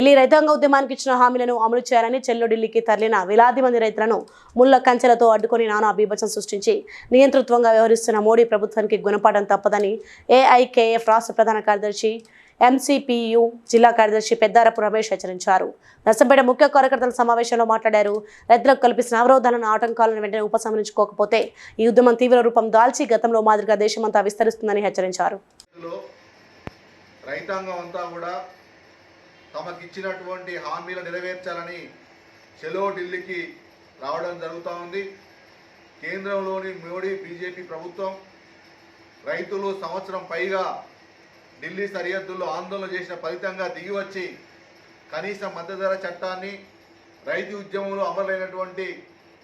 ఢిల్లీ రైతాంగ ఉద్యమానికి ఇచ్చిన హామీలను అమలు చేయాలని చెల్లు ఢిల్లీకి తరలిన వేలాది మంది రైతులను ముళ్ళ కంచెలతో అడ్డుకొని నానా బీభత్సం సృష్టించి నియంతృత్వంగా వ్యవహరిస్తున్న మోడీ ప్రభుత్వానికి గుణపాఠం తప్పదని ఏఐకేఎఫ్ రాష్ట్ర ప్రధాన కార్యదర్శి ఎంసీపీయు జిల్లా కార్యదర్శి పెద్దారపు రమేష్ హెచ్చరించారు. నర్సంపేట ముఖ్య కార్యకర్తల సమావేశంలో మాట్లాడారు. రైతులకు కల్పిసిన అవరోధాలను ఆటంకాలను వెంటనే ఉపసంహరించుకోకపోతే ఈ ఉద్యమం తీవ్ర రూపం దాల్చి గతంలో మాదిరిగా దేశమంతా విస్తరిస్తుందని హెచ్చరించారు. రైతాంగం అంతా కూడా తమకు ఇచ్చినటువంటి హామీలు నెరవేర్చాలని చెలో ఢిల్లీకి రావడం జరుగుతూ ఉంది. కేంద్రంలోని మోడీ బీజేపీ ప్రభుత్వం రైతులు సంవత్సరం పైగా ఢిల్లీ సరిహద్దుల్లో ఆందోళన చేసిన ఫలితంగా దిగివచ్చి కనీస మద్దతు ధర చట్టాన్ని రైతు ఉద్యమంలో అమలైనటువంటి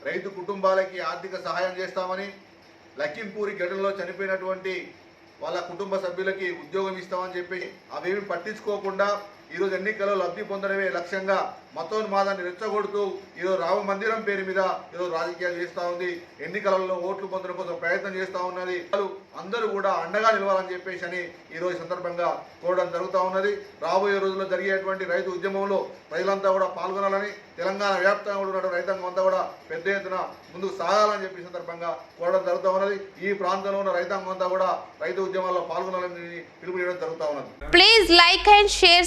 రైతు కుటుంబాలకి ఆర్థిక సహాయం చేస్తామని లఖింపూరి ఘటనలో చనిపోయినటువంటి వాళ్ళ కుటుంబ సభ్యులకి ఉద్యోగం ఇస్తామని చెప్పి అవేమి పట్టించుకోకుండా ఈరోజు ఎన్నికల్లో లబ్ధి పొందడమే లక్ష్యంగా మతోన్మాదాన్ని రెచ్చగొడుతూ ఈరోజు రామ మందిరం పేరు మీద ఈరోజు రాజకీయాలు చేస్తూ ఉంది. ఎన్నికలలో ఓట్లు పొందడం కోసం ప్రయత్నం చేస్తూ ఉన్నది. వాళ్ళు అందరూ కూడా అండగా నిలవాలని చెప్పేసి అని ఈరోజు సందర్భంగా కోరడం జరుగుతూ ఉన్నది. రాబోయే రోజుల్లో జరిగేటువంటి రైతు ఉద్యమంలో ప్రజలంతా కూడా పాల్గొనాలని తెలంగాణ వ్యాప్తంగా కూడా ఉన్నటువంటి రైతాంగం అంతా కూడా పెద్ద ఎత్తున ముందుకు సాగాలని చెప్పి సందర్భంగా కోరడం జరుగుతూ ఉన్నది. ఈ ప్రాంతంలో ఉన్న రైతాంగం అంతా కూడా రైతు ఉద్యమాల్లో పాల్గొనాలని పిలుపు చేయడం జరుగుతూ ఉన్నది. Please like and share share,